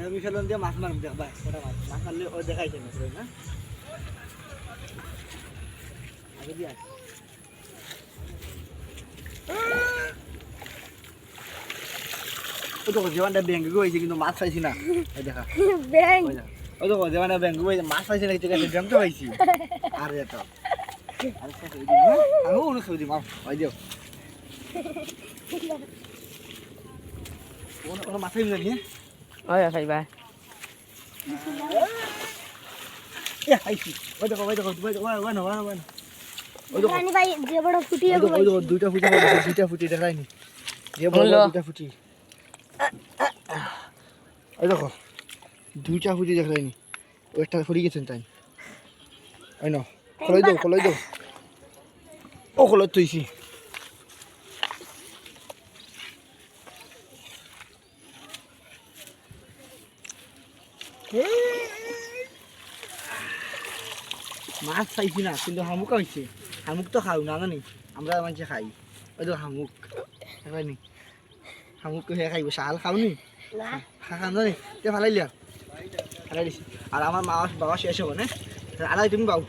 দিয়ে মাছ মারম দেখ ভাই মাছ। মাছ মারলে ও দেখাইছে না না? আগে দিয়া ও তো জীবনটা ব্যাঙ্গে হয়েছে কিন্তু মাছ পাইছি না। দেখা। ব্যাং ওই দেখা। ও তো জীবনটা মাছ পাইছি না ঠিক আছে ব্যাঙ্গ তো পাইছি। আর আর হ্যাঁ? আমি মাছ। ওই দিও। কোনো কোনো মাছ খাইবি না ওই খাইবা এ আইছি ওই দেখো ওই দেখো ওই দেখো ওই না ওই না ওই না ওই দেখো রানী ভাই দেখো দুইটা ফুটি দুইটা ফুটি বড় দুইটা ফুটি ওই দেখো দুইটা ফুটি দেখায়নি ওইটা ফুটি গেছেন তাই ওই না খোলাই দাও খোলাই দাও ও খোলাই তুইছি মাছ খাইছি না কিন্তু শামুক হয়েছে শামুক তো খাও না জানি আমরা মানুষ খাই ওই তো শামুক। নি শামুক হে খাইব শাল খাওনি খা খাম জানি তে ভালাই লিয়া দিছি। আর আমার মা বাবা শেষ হব না? আলাই তুমি পাও